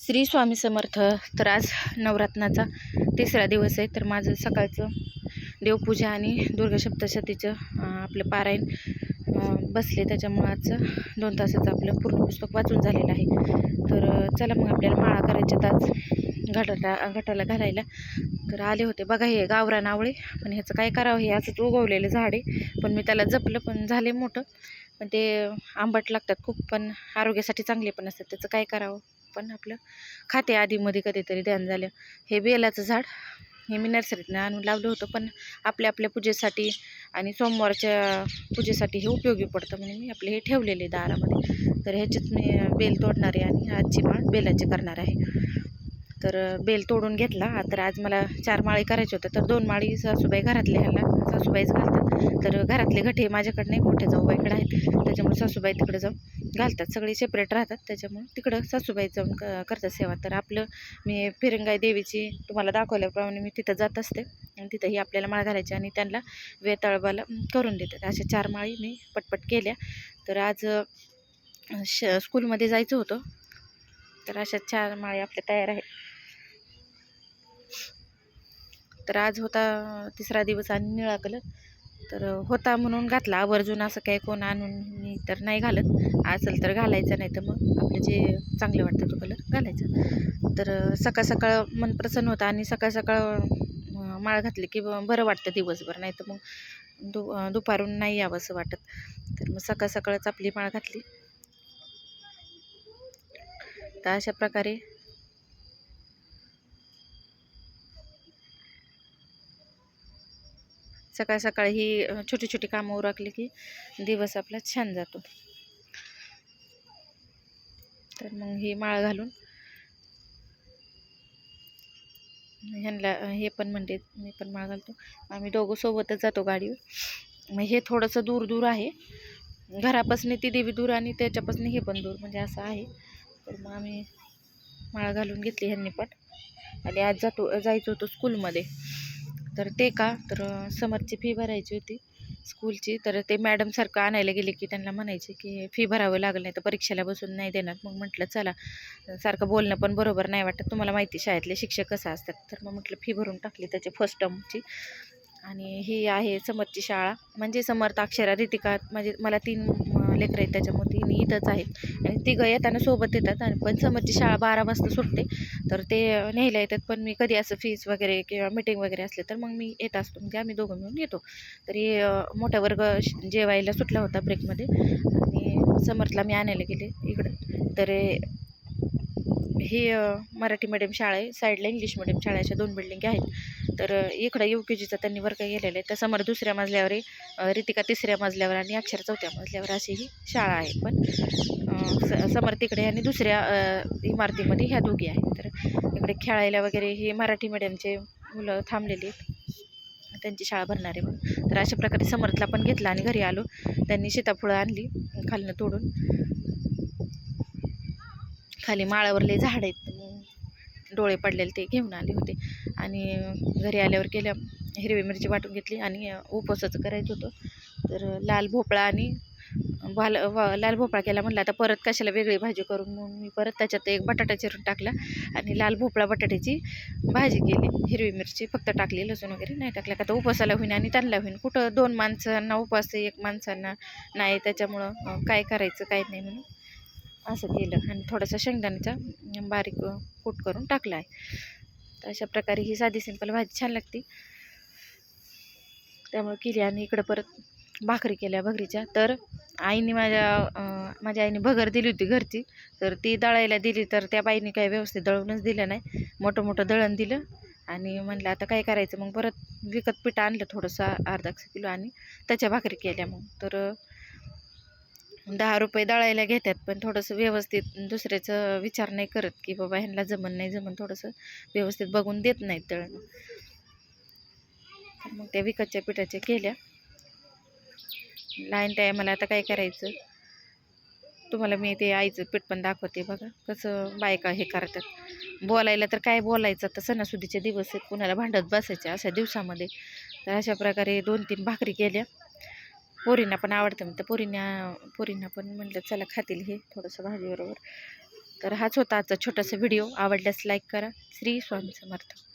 श्री स्वामी समर्थ. तर आज नवरात्नाचा तिसरा दिवस आहे. तर माझं सकाळचं देवपूजा आणि दुर्गा सप्तशतीचं आपलं पारायण बसले. त्याच्यामुळं आजचं दोन तासाचं आपलं पूर्ण पुस्तक वाचून झालेलं आहे. तर चला मग आपल्याला माळा करायच्यात आज घटाला घटाला घालायला. तर आले होते. बघा हे गावरान आवळे पण ह्याचं काय करावं? हे असंच उगवलेलं झाड आहे. पण मी त्याला जपलं पण झाले मोठं. पण ते आंबट लागतात खूप पण आरोग्यासाठी चांगले पण असतात. त्याचं काय करावं? पण आपलं खाते आधीमध्ये कधीतरी ध्यान झालं. हे बेलाचं झाड हे मी नर्सरीतनं आणून लावलं होतं पण आपल्या आपल्या पूजेसाठी आणि सोमवारच्या पूजेसाठी हे उपयोगी पडतं म्हणून मी आपले हे ठेवलेले दारामध्ये. तर ह्याच्यात मी बेल तोडणार आहे आणि आजची माळ बेलाची करणार आहे. तर बेल तोडून घेतला. तर आज मला चार माळी करायचे होते तर दोन माळी सासूबाई घरातले ह्याला सासूबाईच घालतात. तर घरातले गठे माझ्याकडे नाही मोठे जाऊबाईकडे आहेत. त्याच्यामुळे सासूबाई तिकडे जाऊन घालतात. सगळे सेपरेट राहतात. त्याच्यामुळे तिकडं सासूबाई जाऊन क करतात सेवा. तर आपलं मी फिरंगाई देवीची तुम्हाला दाखवल्याप्रमाणे मी तिथं जात असते. आणि तिथंही आपल्याला माळ घालायची आणि त्यांना वेताळबाला करून देतात. अशा चार माळी मी पटपट केल्या. तर आज श स्कूलमध्ये जायचं होतं. तर अशा चार माळी आपल्या तयार आहेत. तर आज होता तिसरा दिवस आणि निळा कलर तर होता म्हणून घातला. आवर्जून असं काही कोण आणून तर नाही घालत. असेल तर घालायचं नाही तर मग आपलं जे चांगले वाटतं तो कलर घालायचा. तर सकाळ सकाळ मन प्रसन्न होतं आणि सकाळ सकाळ माळ घातली की बरं वाटतं दिवसभर. नाही तर मग दु दुपारून नाही यावं असं वाटत. तर मग सकाळ सकाळच आपली माळ घातली. तर अशा प्रकारे सकाळ सकाळी ही छोटी छोटी कामं उरकली की दिवस आपला छान जातो. तर मग ही माळ घालून ह्यांना हे पण म्हणते मी पण माळ घालतो. आम्ही दोघं सोबतच जातो गाडीवर. मग हे थोडंसं दूर दूर आहे. घरापासून ती देवी दूर आणि त्याच्यापासून हे पण दूर म्हणजे असं आहे. तर मग आम्ही माळ घालून घेतली ह्यांनी पण. आणि आज जातो जायचं होतं स्कूलमध्ये तर ते का? तर समरची फी भरायची होती स्कूलची तर ते मॅडमसारखं आणायला गेले की त्यांना म्हणायचे की फी भरावं लागलं नाही तर परीक्षेला बसून नाही देणार. मग म्हटलं चला. सारखं बोलणं पण बरोबर नाही वाटत. तुम्हाला माहिती शाळेतले शिक्षक कसं असतात? तर मग म्हटलं फी भरून टाकली त्याची फर्स्ट टर्मची आणि ही आहे समर्थची शाळा. म्हणजे समर्थ अक्षरा रितिका म्हणजे मला तीन लेकरं आहेत त्याच्यामुळे तिन्ही इथंच आहेत. आणि तिघं येताना सोबत येतात आणि पण समोरची शाळा बारा वाजता सुटते. तर ते न्यायला येतात. पण मी कधी असं फीस वगैरे किंवा मीटिंग वगैरे असले तर मग मी येत असतो. म्हणजे आम्ही दोघं मिळून येतो. तरी मोठा वर्ग श- जेवायला सुटला होता ब्रेकमध्ये आणि समर्थला मी आणायला गेले इकडं. तर ही मराठी मीडियम शाळा आहे. साईडला इंग्लिश मिडियम शाळा अशा दोन बिल्डिंग आहेत. तर इकडं यू के जीचा त्यांनी वर्ग गेलेला आहे. तर समोर दुसऱ्या मजल्यावर रितिका तिसऱ्या मजल्यावर आणि अक्षर चौथ्या मजल्यावर अशी ही शाळा आहे. पण स- समोर तिकडे आणि दुसऱ्या इमारतीमध्ये ह्या दोघी आहेत. तर इकडे खेळायला वगैरे हे मराठी मीडियमचे मुलं थांबलेली आहेत. त्यांची शाळा भरणार आहे म्हणून. तर अशा प्रकारे समर्थला पण घेतला आणि घरी आलो. त्यांनी सीताफळं आणली खालनं तोडून. खाली माळावरले झाड आहेत. डोळे पडलेले ते घेऊन आले होते. आणि घरी आल्यावर केल्या हिरवी मिरची वाटून घेतली आणि उपवासाचं करायचं होतं. तर लाल भोपळा आणि भाल वा- लाल भोपळा केला म्हणला आता परत कशाला वेगळी भाजी करून मग मी परत त्याच्यात एक बटाटा चिरून टाकला आणि लाल भोपळा बटाट्याची भाजी केली. हिरवी मिरची फक्त टाकली लसूण वगैरे नाही टाकलं का तर उपवासाला होईन आणि त्यांना होईन. कुठं दोन माणसांना उपवास एक माणसांना नाही त्याच्यामुळं काय करायचं काय नाही म्हणून असं केलं आणि थोडासा शेंगदाण्याचा बारीक कूट करून टाकला आहे. तर अशा प्रकारे ही साधी सिंपल भाजी छान लागते. त्यामुळे केली आणि इकडं परत भाकरी केल्या भगरीच्या. तर आईने माझ्या माझ्या आईने भगर दिली होती घरची. तर ती दळायला दिली तर त्या बाईने काही व्यवस्थित दळूनच दिलं नाही. मोठं मोठं दळण दिलं आणि म्हणलं आता काय करायचं? मग परत विकत पीठ आणलं थोडंसं अर्धा किलो आणि त्याच्या भाकरी केल्या मग. तर दहा रुपये दळायला घेतात पण थोडंसं व्यवस्थित दुसऱ्याचं विचार नाही करत की बाबा ह्यांना जमन नाही जमन थोडंसं व्यवस्थित बघून देत नाहीत दळणं. मग त्या विकतच्या पिठाच्या केल्या. लाईन टायमाला आता काय करायचं? तुम्हाला मी ते आईचं पीठ पण दाखवते बघा कसं बायका हे करतात. बोलायला तर काय बोलायचं? आता सणासुदीचे दिवस आहेत कुणाला भांडत बसायचे अशा दिवसामध्ये. तर अशा प्रकारे दोन तीन भाकरी केल्या. पोरींना पण आवडतं म्हणतं. पोरींना पोरींना पण म्हटलं चला खातील हे थोडंसं भाजीबरोबर. तर हाच होता आजचा छोटासा व्हिडिओ. आवडल्यास लाईक करा. श्री स्वामी समर्थ.